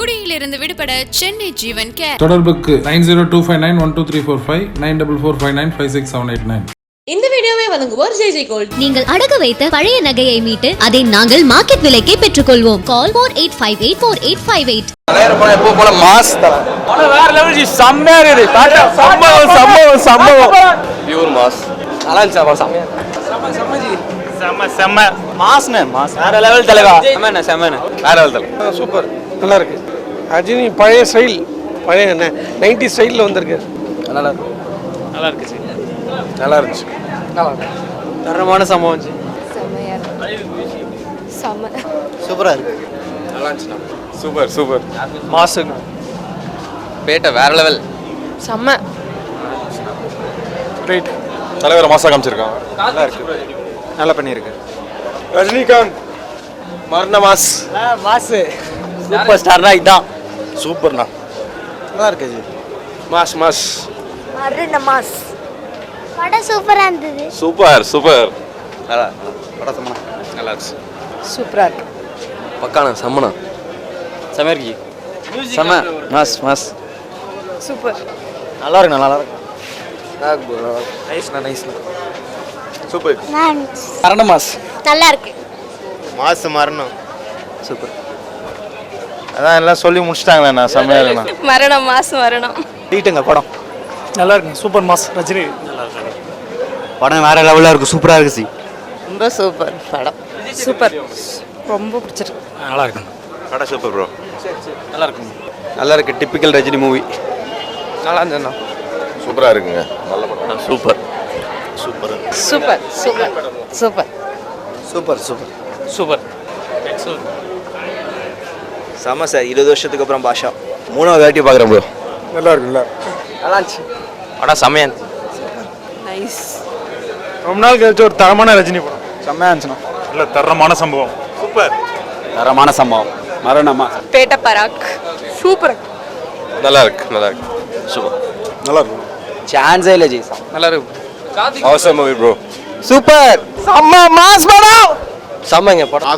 குடியிலிருந்து விடுபட சென்னை ஜீவன் கேர். தொடர்புக்கு nine zero two five nine one two three four five nine double four five nine five six seven eight nine. இந்த வீடியோவை வழங்குவோர் Jai Jai gold. நீங்கள் அடகு வைத்த பழைய நகையை மீட்டு அதை நாங்கள் மார்க்கெட் விலைக்கே பெற்றுக்கொள்வோம். Call four eight five eight four eight five eight. எப்போ போல மாஸ் வேற லெவல் ஜி செம்மையா இருக்குது. பாட்டா சம்பவம் சம்பவம் சம்பவம். Pure mass. நல்லா இருந்துச்சு செம்மையா செம்ம. செம்ம மாஸ்னே மாஸ். வேற லெவல் தலைவா. செம்மண்ணே செம்மண்ணே. வேற லெவல் சூப்பர். நல்லா இருக்கு. ரஜினி பழைய ஸ்டைல் பழைய நைன்டி ஸ்டைலில் வந்திருக்கு. நல்லா இருக்கு. நல்லா இருக்கு நல்லா இருந்துச்சு. தரமான சம்பவம் ஜி. சூப்பரா இருக்கு. நல்லா இருந்துச்சு சூப்பர் சூப்பர். மாசுங்க. பேட்டை வேற லெவல் செம்ம. ரைட் தலைவர் மாசா காமிச்சிருக்கான் நல்லா இருக்கு. நல்லா பண்ணியிருக்கு. ரஜினிகாந்த். மரண மாஸ் மாசு. சூப்பர் ஸ்டார்னா இதான். சூப்பர்ண்ணா. நல்லா இருக்கு ஜி மாஸ். Mass mass. படம் சூப்பரா இருந்தது. Super super. நல்லா படம் சம்மனா நல்லா இருந்துச்சு. சூப்பரா இருக்கு. பக்கானா சம்மனா செம்மையா இருக்கு. செம்ம. Mass mass. சூப்பர். நல்லா இருக்கு நல்லா இருக்கு நைஸ்ண்ணா நைஸ்ண்ணா சூப்பர். மரண மாஸ். நல்லா இருக்கு மாசு மரணம் சூப்பர். அதான் எல்லாம் சொல்லி முடிச்சிட்டாங்களே நான் செம்மையா இருக்குண்ணா மரணம் மாசு மரணம். வீட்டுங்க படம். நல்லா இருக்கு சூப்பர் மாஸ். ரஜினி. படம் வேற லெவலில் இருக்கு. சூப்பராக இருக்கு சி. ரொம்ப சூப்பர் படம். சூப்பர். ரொம்ப பிடிச்சிருக்கு. நல்லா இருக்கு. படம் சூப்பர் ப்ரோ நல்லா இருக்குங்க நல்லா இருக்கு. டிப்பிக்கல் ரஜினி மூவி நல்லா இருந்துண்ணா சூப்பராக இருக்குங்க. நல்ல படம். Super. Super. Super super super. Super super. Super. செம்ம சார் இருபது வருஷத்துக்கு அப்புறம் பாஷா. மூணாவது வாட்டி பார்க்குறேன் ப்ரோ நல்லா இருக்கு நல்லா நல்லா இருந்துச்சு படம் செம்மையா இருந்துச்சு நைஸ் ரொம்ப நாள் கழிச்சு ஒரு தரமான ரஜினி படம். செம்மையா இருந்துச்சுண்ணா. இல்ல தரமான சம்பவம். சூப்பர். தரமான சம்பவம். மரணமா? பேட்ட பராக். சூப்பர். நல்லா இருக்கு நல்லா இருக்கு சூப்பர். நல்லா இருக்கு சான்ஸே இல்லை ஜி நல்லா இருக்கு அவசரம் மூவி ப்ரோ சூப்பர். செம்ம மாஸ் படம். செம்மங்க படம்.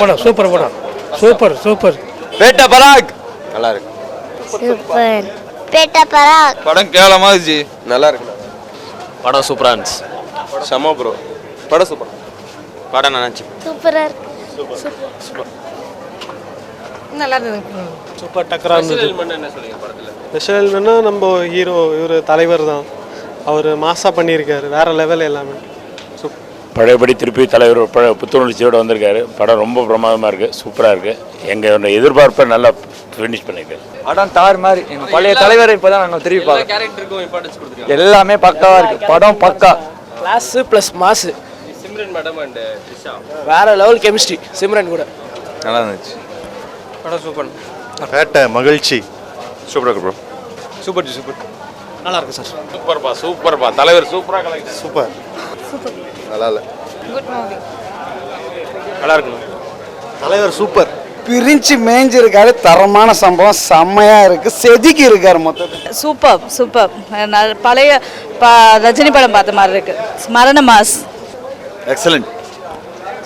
படம் சூப்பர் படம் சூப்பர் சூப்பர். பேட்ட பராக். நல்லா இருக்கு சூப்பர். பேட்டா பரா படம் கேவலமா இருந்துச்சு நல்லா இருக்கு படம் சூப்பரா இருந்துச்சு. செம்ம ப்ரோ படம் சூப்பர். படம் நல்லா இருந்துச்சு சூப்பரா இருக்கு. நல்லா இருந்தது. சூப்பர் டக்கரா இருந்தது. ஸ்பெஷல் எலிமெண்ட்னா நம்ம ஹீரோ இவர் தலைவர் தான். அவர் மாசா பண்ணியிருக்காரு. வேற லெவல் எல்லாமே. பழையபடி திருப்பி தலைவர் பழைய புத்துணர்ச்சியோடு வந்திருக்காரு. படம் ரொம்ப பிரமாதமாக இருக்குது சூப்பராக இருக்குது எங்கள் எதிர்பார்ப்பை நல்லா ஃபினிஷ் பண்ணியிருக்காரு. படம் தார் மாதிரி எங்க பழைய தலைவரை இப்பதான் நாங்க திருப்பி பார்க்கறோம். எல்லாமே பக்காவா இருக்கு. படம் பக்கா. Class plus mass Simran madam and வேற லெவல் கெமிஸ்ட்ரி சிம்ரன் கூட. நல்லா இருந்துச்சு. படம் சூப்பர். பேட்ட மகிழ்ச்சி. சூப்பராக இருக்கு ப்ரோ சூப்பர் சூப்பர். நல்லா இருக்கு சார். சூப்பர்ப்பா சூப்பர்ப்பா. தலைவர் சூப்பராக கலெக்ட் சூப்பர். நல்லா இல்லை குட் மூவி நல்லா இருக்கு தலைவர் சூப்பர். பிரிஞ்சு மேய்ஞ்சிருக்காரு தரமான சம்பவம். செம்மையா இருக்கு. செதுக்கி இருக்காரு மொத்தத்தில். Super super. பழைய ப- ரஜினி படம் பார்த்த மாதிரி இருக்கு. மரண மாஸ். எக்ஸலண்ட்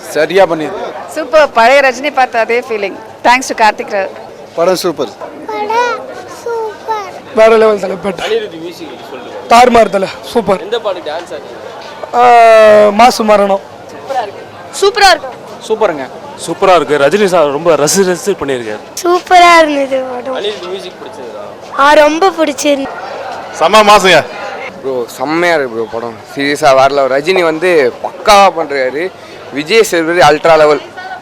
சரியா பண்ணிது சூப்பர். பழைய ரஜினி பார்த்த அதே ஃபீலிங் தேங்க்ஸ் டு கார்த்திக் படம் சூப்பர். வேற லெவல் தலை பேட்டை தார்மார் தலை சூப்பர். மாசு மரணம். சூப்பரா இருக்கு. சூப்பருங்க. சூப்பரா இருக்கு. ரஜினி சார் ரொம்ப ரசி ரசி பண்ணியிருக்காரு. சூப்பரா இருந்தது படம் ஆ ரொம்ப பிடிச்சிருந்து செம்ம மாசுங்க. ப்ரோ செம்மையா இருக்கு ப்ரோ படம். சீரியஸாக வரல. ரஜினி வந்து பக்காவா பண்றாரு. Vijay Sethupathi ultra level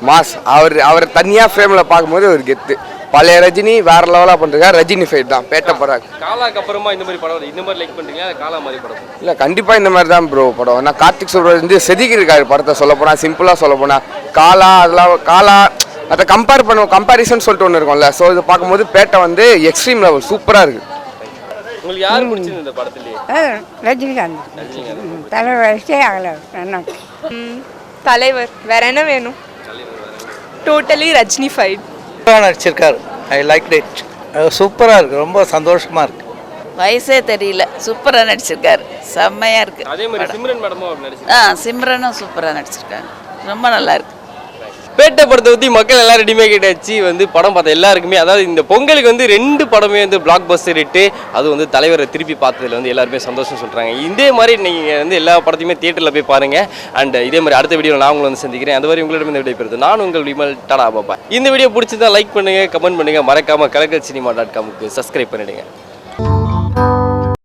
mass. அவர் அவர் தனியாக ஃப்ரேமில் பார்க்கும்போது ஒரு கெத்து. பழைய ரஜினி வேற லெவலாக பண்ணுறாரு ரஜினி ஃபைட் தான். பேட்ட பராக் காலாக்கு அப்புறமா இந்த மாதிரி படம் இந்த மாதிரி லைக் பண்றீங்களா காலா மாதிரி படம்? இல்லை கண்டிப்பாக இந்த மாதிரி தான் ப்ரோ படம். நான் கார்த்திக் சுப்ராஜ் வந்து செதுக்கி இருக்காரு படத்தை சொல்ல போனால் சிம்பிளாக சொல்ல போனால் காலா அதெல்லாம் காலா அதை கம்பேர் பண்ணுவோம் கம்பேரிசன் சொல்லிட்டு ஒன்று இருக்கும்ல. ஸோ இது பார்க்கும்போது பேட்டை வந்து எக்ஸ்ட்ரீம் லெவல் சூப்பராக இருக்குது உங்களுக்கு யார் பிடிச்சது இந்த படத்துலயே? ரஜினிகாந்த். தலைவர் ஆகல. தலைவர். வேற என்ன வேணும்? டோட்டலி ரஜினி ஃபைட் நடிச்சிருக்காரு. ஐ லைக் இட் சூப்பரா இருக்கு. ரொம்ப சந்தோஷமா இருக்கு. வயசே தெரியல. சூப்பராக நடிச்சிருக்காரு. செம்மையாக இருக்கு. அதே மாதிரி சிம்ரன் மேடமும் ஆ சிம்ரனும் சூப்பராக நடிச்சிருக்காங்க ரொம்ப நல்லா இருக்கு. பேட்டை படத்தை பற்றி மக்கள் எல்லாம் ரெடிமேட் வச்சு வந்து படம் பார்த்த எல்லாருக்குமே அதாவது இந்த பொங்கலுக்கு வந்து ரெண்டு படமே வந்து பிளாக் பஸ்டர் இட்டு அது வந்து தலைவரை திருப்பி பார்த்ததுல வந்து எல்லாருமே சந்தோஷம் சொல்கிறாங்க இதே மாதிரி நீங்கள் வந்து எல்லா படத்தையுமே தியேட்டரில் போய் பாருங்கள் அண்ட் இதே மாதிரி அடுத்த வீடியோ நான் உங்களை வந்து சந்திக்கிறேன். அது வரை உங்களிடம் இந்த வீடியோ பெறுது நான் உங்கள் விமல். டாடா பாப்பா இந்த வீடியோ பிடிச்சிருந்தா லைக் பண்ணுங்கள் கமெண்ட் பண்ணுங்கள் மறக்காமல் கலக்கல் சினிமா டாட் காமுக்கு சப்ஸ்கிரைப் பண்ணிவிடுங்க